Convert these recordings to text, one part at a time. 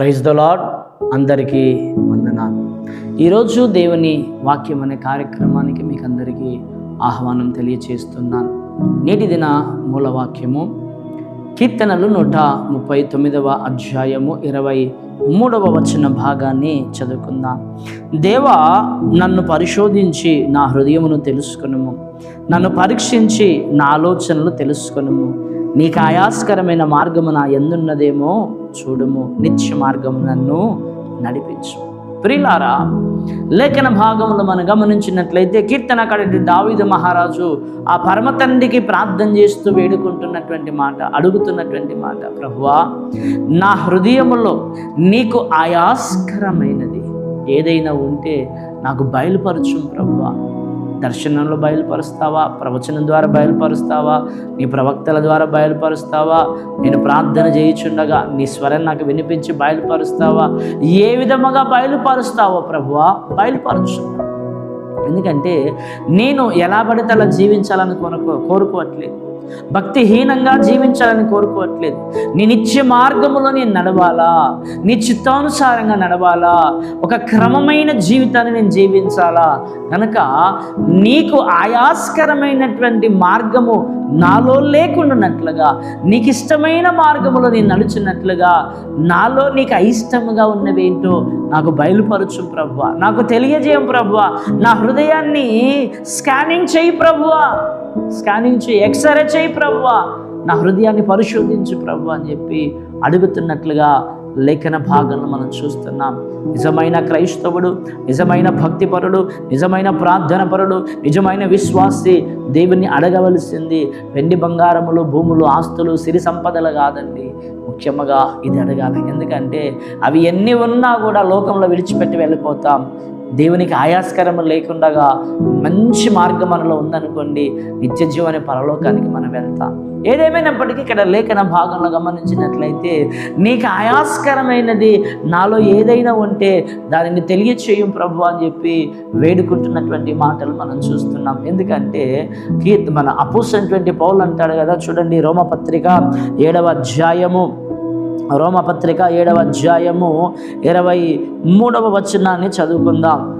Praise the lord అందరికీ వందనాలు. ఈరోజు దేవుని వాక్యం అనే కార్యక్రమానికి మీకు అందరికీ ఆహ్వానం తెలియచేస్తున్నాను. నేటి దిన మూల వాక్యము కీర్తనలు నూట ముప్పై తొమ్మిదవ అధ్యాయము ఇరవై మూడవ వచన భాగాన్ని చదువుకుందాం. దేవా నన్ను పరిశోధించి నా హృదయమును తెలుసుకునుము. నన్ను పరీక్షించి నా ఆలోచనలు తెలుసుకునుము. నీకు ఆయాస్కరమైన మార్గము నా ఎందున్నదేమో చూడుము. నిత్య మార్గము నన్ను నడిపించు. ప్రిలారా లేఖన భాగంలో మనం గమనించినట్లయితే కీర్తనకాడి దావీదు మహారాజు ఆ పరమతండ్రికి ప్రార్థన చేస్తూ వేడుకుంటున్నటువంటి మాట అడుగుతున్నటువంటి మాట. ప్రభువా నా హృదయములో నీకు ఆయాస్కరమైనది. ఏదైనా ఉంటే నాకు బయలుపరచు ప్రభువా. దర్శనంలో బయలుపరుస్తావా? ప్రవచనం ద్వారా బయలుపరుస్తావా? నీ ప్రవక్తల ద్వారా బయలుపరుస్తావా? నేను ప్రార్థన చేయుచుండగా నీ స్వరం నాకు వినిపించి బయలుపరుస్తావా? ఏ విధముగా బయలుపరుస్తావో ప్రభువా? బయలుపరచు. ఎందుకంటే నేను ఎలా పడితే అలా జీవించాలని కోరుకో కోరుకోవట్లేదు. భక్తిహీనంగా జీవించాలని కోరుకోవట్లేదు. నీ నిత్య మార్గంలో నేను నడవాలా? నీ చిత్తానుసారంగా నడవాలా? ఒక క్రమమైన జీవితాన్ని నేను జీవించాలా? కనుక నీకు ఆయాస్కరమైనటువంటి మార్గము నాలో లేకుండానట్లుగా నీకు ఇష్టమైన మార్గములో నేను నడుచున్నట్లుగా నాలో నీకు అయిష్టముగా ఉన్నవేంటో నాకు బయలుపరచు ప్రభువ. నాకు తెలియజేయం ప్రభువ. నా హృదయాన్ని స్కానింగ్ చేయి ప్రభువ. స్కానింగ్ చేయి ఎక్స్రే చేయి ప్రభువ నా హృదయాన్ని పరిశోధించు ప్రభు అని చెప్పి అడుగుతున్నట్లుగా లేఖన భాగంలో మనం చూస్తున్నాం. నిజమైన క్రైస్తవుడు నిజమైన భక్తిపరుడు నిజమైన ప్రార్థనపరుడు నిజమైన విశ్వాసి దేవుని అడగవలసింది వెండి బంగారములు భూములు ఆస్తులు సిరి సంపదలు కాదండి. ముఖ్యంగా ఇది అడగాలి. ఎందుకంటే అవి ఎన్ని ఉన్నా కూడా లోకంలో విడిచిపెట్టి వెళ్ళిపోతాం. దేవునికి ఆయాస్కరం లేకుండా మంచి మార్గం మనలో ఉందనుకోండి నిత్య జీవన పరలోకానికి మనం వెళ్తాం. ఏదేమైనప్పటికీ ఇక్కడ లేఖన భాగంలో గమనించినట్లయితే నీకు ఆయాస్కరమైనది నాలో ఏదైనా ఉంటే దానిని తెలియచేయం ప్రభు అని చెప్పి వేడుకుంటున్నటువంటి మాటలు మనం చూస్తున్నాం. ఎందుకంటే కీర్తి మన అపోసినటువంటి పౌలు అంటాడు కదా చూడండి రోమపత్రిక ఏడవ అధ్యాయము. రోమపత్రిక ఏడవ అధ్యాయము ఇరవై మూడవ వచనాన్ని చదువుకుందాం.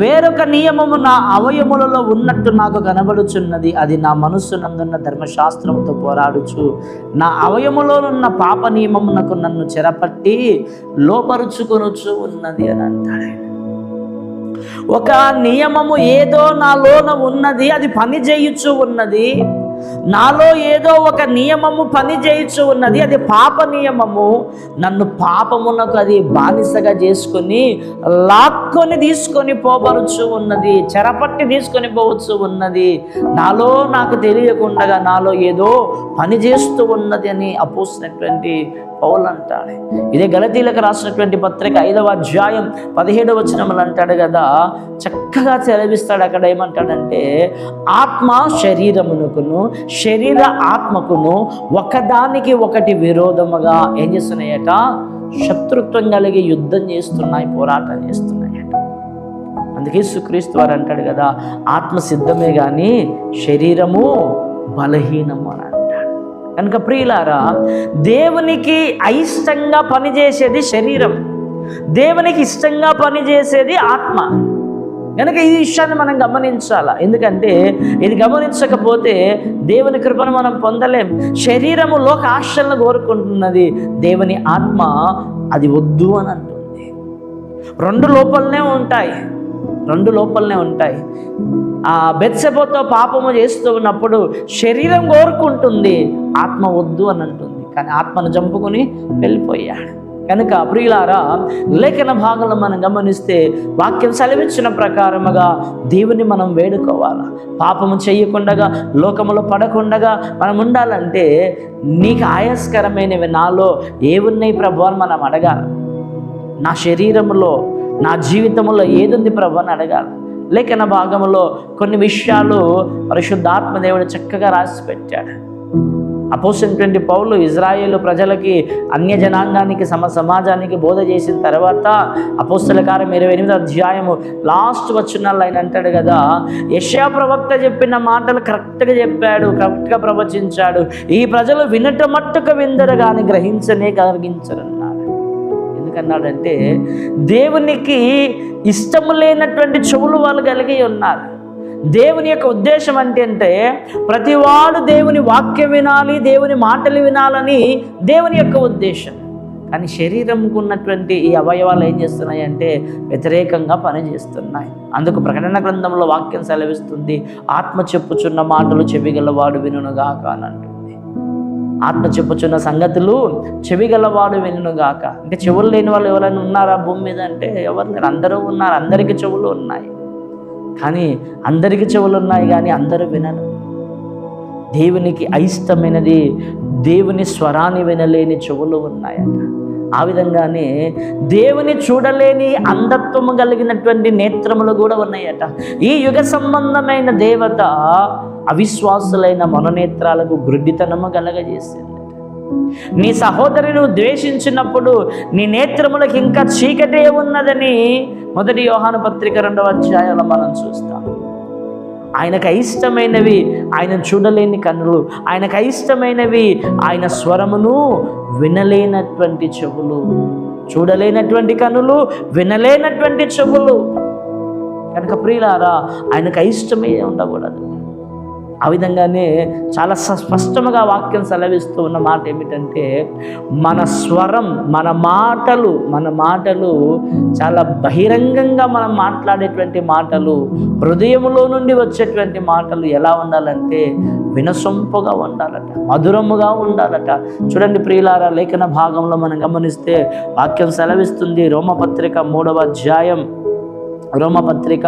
వేరొక నియమము నా అవయములలో ఉన్నట్టు నాకు కనబడుచున్నది అది నా మనస్సు నందున్న ధర్మశాస్త్రంతో పోరాడుచు. నా అవయములోనున్న పాప నియమమునకు నన్ను చెరపట్టి లోపరుచుకొనుచు ఉన్నది అని అంటాడు ఒక నియమము ఏదో నాలోన ఉన్నది అది పని చేయుచు ఉన్నది. నాలో ఏదో ఒక నియమము పని చేయుచు ఉన్నది అది పాప నియమము. నన్ను పాపమునకు అది బానిసగా చేసుకొని లాక్కొని తీసుకొని పోబరుచు ఉన్నది చెరపట్టి తీసుకొని పోవచ్చు ఉన్నది. నాలో నాకు తెలియకుండా నాలో ఏదో పని చేస్తూ ఉన్నది అని అపోసినటువంటి పౌలు అంటాడు ఇదే గలతీలకు రాసినటువంటి పత్రిక ఐదవ అధ్యాయం పదిహేడవ వచనములు అంటాడు కదా చక్కగా సెలవిస్తాడు అక్కడ ఏమంటాడంటే ఆత్మ శరీరమునకును శరీర ఆత్మకును ఒకదానికి ఒకటి విరోధముగా ఏం చేస్తున్నాయట? శత్రుత్వం కలిగి యుద్ధం చేస్తున్నాయి పోరాటం చేస్తున్నాయట. అందుకే సుక్రీస్తు వారు అంటాడు కదా ఆత్మ సిద్ధమే కానీ శరీరము బలహీనము అని. కనుక ప్రియులారా దేవునికి అయిష్టంగా పనిచేసేది శరీరం. దేవునికి ఇష్టంగా పనిచేసేది ఆత్మ. కనుక ఈ విషయాన్ని మనం గమనించాలా? ఎందుకంటే ఇది గమనించకపోతే దేవుని కృపను మనం పొందలేం. శరీరము లోక ఆశలను కోరుకుంటున్నది దేవుని ఆత్మ అది వద్దు అని అంటుంది. రెండు లోపలనే ఉంటాయి. రెండు లోపలనే ఉంటాయి. ఆ బెత్సెపోతో పాపము చేస్తూ ఉన్నప్పుడు శరీరం కోరుకుంటుంది ఆత్మ వద్దు అని అంటుంది. కానీ ఆత్మను చంపుకొని వెళ్ళిపోయాడు. కనుక ప్రియులారా లేఖన భాగంలో మనం గమనిస్తే వాక్యం సెలవిచ్చిన ప్రకారముగా దేవుని మనం వేడుకోవాలి? పాపము చేయకుండగా లోకములో పడకుండగా మనం ఉండాలంటే నీకు ఆయాస్కరమైనవి నాలో ఏమున్నాయి ప్రభు అని మనం అడగాలి. నా శరీరములో నా జీవితంలో ఏదుంది ప్రభు అని అడగాలి. లేఖన భాగంలో కొన్ని విషయాలు పరిశుద్ధాత్మ దేవుడు చక్కగా రాసి పెట్టాడు అపోసినటువంటి పౌలు ఇజ్రాయేల్ ప్రజలకి అన్య జనాంగానికి సమ సమాజానికి బోధ చేసిన తర్వాత అపోస్తుల కారం ఇరవై ఎనిమిది అధ్యాయము లాస్ట్ వచ్చిన ఆయన అంటాడు కదా యశా ప్రవక్త చెప్పిన మాటలు కరెక్ట్గా చెప్పాడు కరెక్ట్గా ప్రవచించాడు. ఈ ప్రజలు వినట మట్టుకు విందరు కానీ గ్రహించనే కలిగించరన్న ఎందుకన్నాడంటే దేవునికి ఇష్టము లేనటువంటి చెవులు వాళ్ళు కలిగి ఉన్నారు. దేవుని యొక్క ఉద్దేశం అంటే అంటే ప్రతివాడు దేవుని వాక్యం వినాలి దేవుని మాటలు వినాలని దేవుని యొక్క ఉద్దేశం. కానీ శరీరంకు ఉన్నటువంటి ఈ అవయవాలు ఏం చేస్తున్నాయి అంటే వ్యతిరేకంగా పనిచేస్తున్నాయి. అందుకు ప్రకటన గ్రంథంలో వాక్యం సెలవిస్తుంది ఆత్మ చెప్పుచున్న మాటలు చెవిగలవాడు వినుగాక అని అంటుంది ఆత్మ చెప్పుచున్న సంగతులు చెవిగలవాడు వినుగాక ఇంకా చెవులు లేని వాళ్ళు ఎవరైనా ఉన్నారా భూమి మీద అంటే ఎవరు లేరు. అందరూ ఉన్నారు. అందరికీ చెవులు ఉన్నాయి. కానీ అందరికీ చెవులు ఉన్నాయి కానీ అందరూ వినరు. దేవునికి అయిష్టమైనది దేవుని స్వరాన్ని వినలేని చెవులు ఉన్నాయట. ఆ విధంగానే దేవుని చూడలేని అంధత్వము కలిగినటువంటి నేత్రములు కూడా ఉన్నాయట. ఈ యుగ సంబంధమైన దేవత అవిశ్వాసులైన మననేత్రాలకు గ్రుడ్డితనము కలగజేసింది. నీ సహోదరిని ద్వేషించినప్పుడు నీ నేత్రములకు ఇంకా చీకటే ఉన్నదని మొదటి యోహాను పత్రిక రెండవ అధ్యాయంలో మనం చూస్తాం. ఆయనకు అయిష్టమైనవి ఆయన చూడలేని కన్నులు ఆయనకు అయిష్టమైనవి ఆయన స్వరమును వినలేనటువంటి చెవులు చూడలేనటువంటి కనులు వినలేనటువంటి చెవులు. కనుక ప్రియులారా ఆయనకు అయిష్టమే ఉండకూడదు. ఆ విధంగానే చాలా స్పష్టముగా వాక్యం సెలవిస్తూ ఉన్న మాట ఏమిటంటే మన స్వరం మన మాటలు మన మాటలు చాలా బహిరంగంగా మనం మాట్లాడేటువంటి మాటలు హృదయంలో నుండి వచ్చేటువంటి మాటలు ఎలా ఉండాలంటే వినసొంపుగా ఉండాలట మధురముగా ఉండాలట. చూడండి ప్రియులారా లేఖన భాగంలో మనం గమనిస్తే వాక్యం సెలవిస్తుంది రోమపత్రిక మూడవ అధ్యాయం. రోమపత్రిక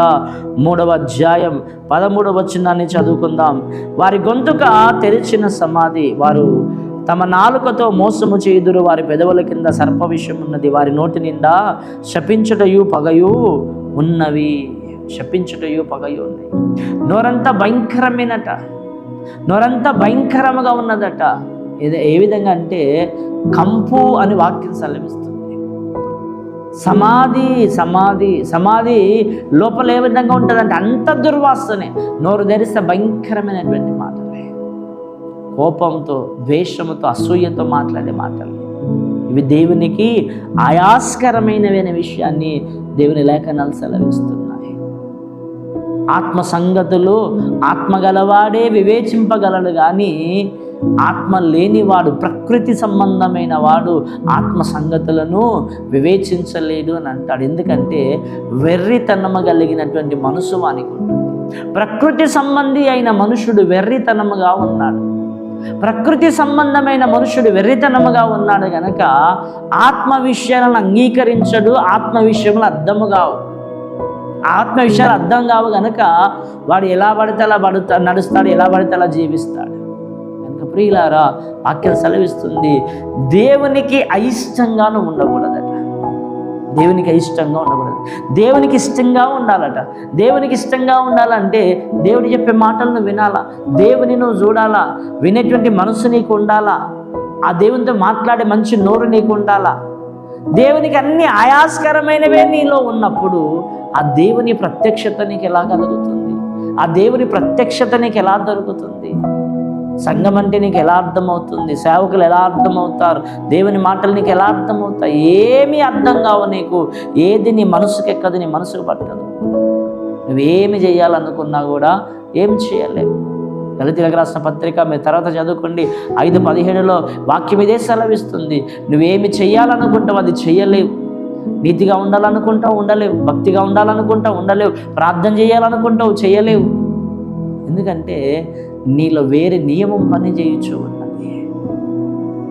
మూడవ అధ్యాయం పదమూడవ వచనాన్ని చదువుకుందాం. వారి గొంతుక తెరిచిన సమాధి వారు తమ నాలుకతో మోసము చేయుదురు వారి పెదవుల కింద సర్ప విషయం ఉన్నది వారి నోటి నిండా శపించుటయు పగయు ఉన్నవి. శపించుటయు పగయు ఉన్నాయి నోరంతా భయంకరమైనట. నోరంతా భయంకరముగా ఉన్నదట. ఇది ఏ విధంగా అంటే కంపు అని వాక్యం సెలవిస్తుంది. సమాధి సమాధి సమాధి లోపల ఏ విధంగా ఉంటుందంటే అంత దుర్వాసనే. నోరు ధరిస్తే భయంకరమైనటువంటి మాటలే. కోపంతో ద్వేషముతో అసూయతో మాట్లాడే మాటలు. ఇవి దేవునికి ఆయాస్కరమైనవైన విషయాన్ని దేవుని లేఖనాలు సెలవిస్తున్నాయి. ఆత్మ సంగతులు ఆత్మ గలవాడే వివేచింపగలడు కానీ ఆత్మ లేనివాడు ప్రకృతి సంబంధమైన వాడు ఆత్మ సంగతులను వివేచించలేడు అని అంటాడు. ఎందుకంటే వెర్రితనము కలిగినటువంటి మనసు వానికి ఉంటుంది. ప్రకృతి సంబంధి అయిన మనుషుడు వెర్రితనముగా ఉన్నాడు. ప్రకృతి సంబంధమైన మనుషుడు వెర్రితనముగా ఉన్నాడు గనక ఆత్మ విషయాలను అంగీకరించడు ఆత్మ విషయంలో అర్థము కావు. ఆత్మ విషయాలు అర్థం కావు గనక వాడు ఎలా పడితే అలా పడుతా నడుస్తాడు ఎలా పడితే అలా జీవిస్తాడు. ప్రియులారా వాక్యం సెలవిస్తుంది. దేవునికి అయిష్టంగాను ఉండకూడదట. దేవునికి అయిష్టంగా ఉండకూడదు. దేవునికి ఇష్టంగా ఉండాలట. దేవునికి ఇష్టంగా ఉండాలంటే దేవుడు చెప్పే మాటలను వినాలా. దేవుని నువ్వు చూడాలా. వినేటువంటి మనసు నీకు ఉండాలా. ఆ దేవునితో మాట్లాడే మంచి నోరు నీకు ఉండాలా. దేవునికి అన్ని ఆయాస్కరమైనవే నీలో ఉన్నప్పుడు ఆ దేవుని ప్రత్యక్షత నీకు ఎలా కలుగుతుంది? ఆ దేవుని ప్రత్యక్షత నీకు ఎలా దొరుకుతుంది? సంఘం అంటే నీకు ఎలా అర్థమవుతుంది? సేవకులు ఎలా అర్థమవుతారు? దేవుని మాటలు నీకు ఎలా అర్థమవుతాయి? ఏమీ అర్థం కావు నీకు. ఏది నీ మనసుకు ఎక్కదు నీ మనసుకు పట్టదు. నువ్వేమి చేయాలనుకున్నా కూడా ఏం చేయలేవు. దళితులకు రాసిన పత్రిక మీరు తర్వాత చదువుకోండి. ఐదు పదిహేడులో వాక్యం ఇదే సెలవిస్తుంది. నువ్వేమి చేయాలనుకుంటావు అది చేయలేవు నీతిగా ఉండాలనుకుంటావు ఉండలేవు. భక్తిగా ఉండాలనుకుంటావు ఉండలేవు. ప్రార్థన చేయాలనుకుంటావు చేయలేవు ఎందుకంటే నీలో వేరే నియమం పని చేయొచ్చు ఉన్నది.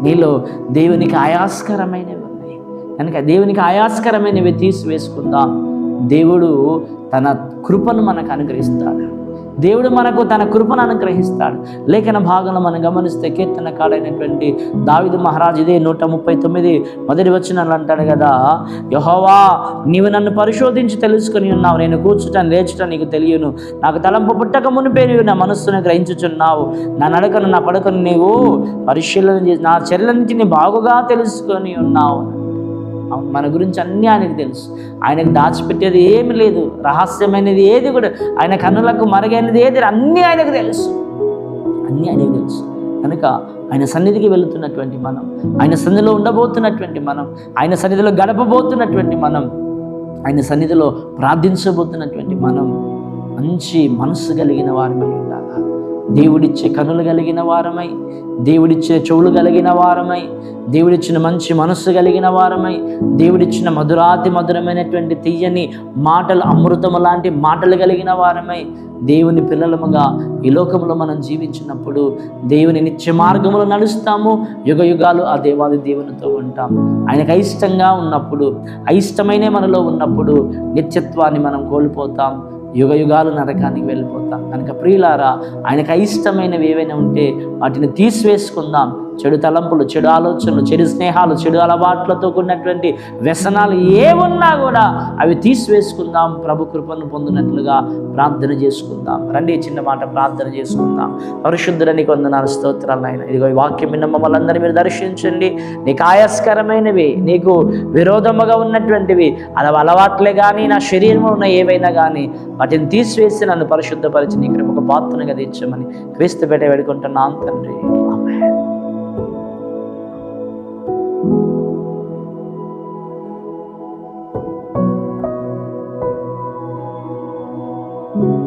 నీలో దేవునికి ఆయాస్కరమైనవి ఉన్నాయి. కనుక దేవునికి ఆయాస్కరమైనవి తీసివేసుకుందాం. దేవుడు తన కృపను మనకు అనుగ్రహిస్తాడు. దేవుడు మనకు తన కృపను అనుగ్రహిస్తాడు. లేఖన భాగంలో మనం గమనిస్తే కీర్తన కాడైనటువంటి దావిదు మహారాజు ఇదే నూట ముప్పై తొమ్మిది మొదటి వచ్చిన అంటాడు కదా యహోవా నీవు నన్ను పరిశోధించి తెలుసుకొని ఉన్నావు. నేను కూర్చుట లేచుట నీకు తెలియను. నాకు తలంపు పుట్టక మునిపే నీవు నా మనస్సును గ్రహించుచున్నావు. నా నడకను నా పడకను నీవు పరిశీలన చేసి నా చర్యలన్నింటినీ బాగుగా తెలుసుకొని ఉన్నావు. అవును, మన గురించి అన్నీ ఆయనకు తెలుసు. ఆయనకు దాచిపెట్టేది ఏమి లేదు. రహస్యమైనది ఏది కూడా ఆయన కన్నులకు మరుగైనది ఏది అన్నీ ఆయనకు తెలుసు. అన్నీ ఆయనకు తెలుసు. కనుక ఆయన సన్నిధికి వెళుతున్నటువంటి మనం ఆయన సన్నిధిలో ఉండబోతున్నటువంటి మనం ఆయన సన్నిధిలో గడపబోతున్నటువంటి మనం ఆయన సన్నిధిలో ప్రార్థించబోతున్నటువంటి మనం మంచి మనస్సు కలిగిన వారమై ఉండాలా? దేవుడిచ్చే కనులు కలిగిన వారమై దేవుడిచ్చే చెవులు కలిగిన వారమై దేవుడిచ్చిన మంచి మనస్సు కలిగిన వారమై దేవుడిచ్చిన మధురాతి మధురమైనటువంటి తీయని మాటలు అమృతము లాంటి మాటలు కలిగిన వారమై దేవుని పిల్లలముగా ఈ లోకంలో మనం జీవించినప్పుడు దేవుని నిత్య మార్గములో నడుస్తాము యుగ యుగాలు ఆ దేవాది దేవునితో ఉంటాం. ఆయనకు అయిష్టంగా ఉన్నప్పుడు అయిష్టమైనే మనలో ఉన్నప్పుడు నిత్యత్వాన్ని మనం కోల్పోతాం. యుగ యుగాలు నరకానికి వెళ్ళిపోతాం. కనుక ప్రియులారా ఆయనకు అయిష్టమైనవి ఏవైనా ఉంటే వాటిని తీసివేసుకుందాం. చెడు తలంపులు చెడు ఆలోచనలు చెడు స్నేహాలు చెడు అలవాట్లతో కూడినటువంటి వ్యసనాలు ఏమున్నా కూడా అవి తీసివేసుకుందాం. ప్రభు కృపను పొందినట్లుగా ప్రార్థన చేసుకుందాం. రండి చిన్న మాట ప్రార్థన చేసుకుందాం. పరిశుద్ధులని కొందనాలు స్తోత్రాలు ఆయన ఇదిగో ఈ వాక్యం విన్న మమ్మల్ని అందరినీ మీరు దర్శించండి. నీకు ఆయాస్కరమైనవి నీకు విరోధముగా ఉన్నటువంటివి అలా అలవాట్లే కానీ నా శరీరంలో ఉన్న ఏవైనా కానీ వాటిని తీసివేసి నన్ను పరిశుద్ధపరిచి నీ కృపకు పాత్రను తీర్చమని క్రీస్తు పెట్టే వేడుకుంటున్నాను తండ్రి. Thank you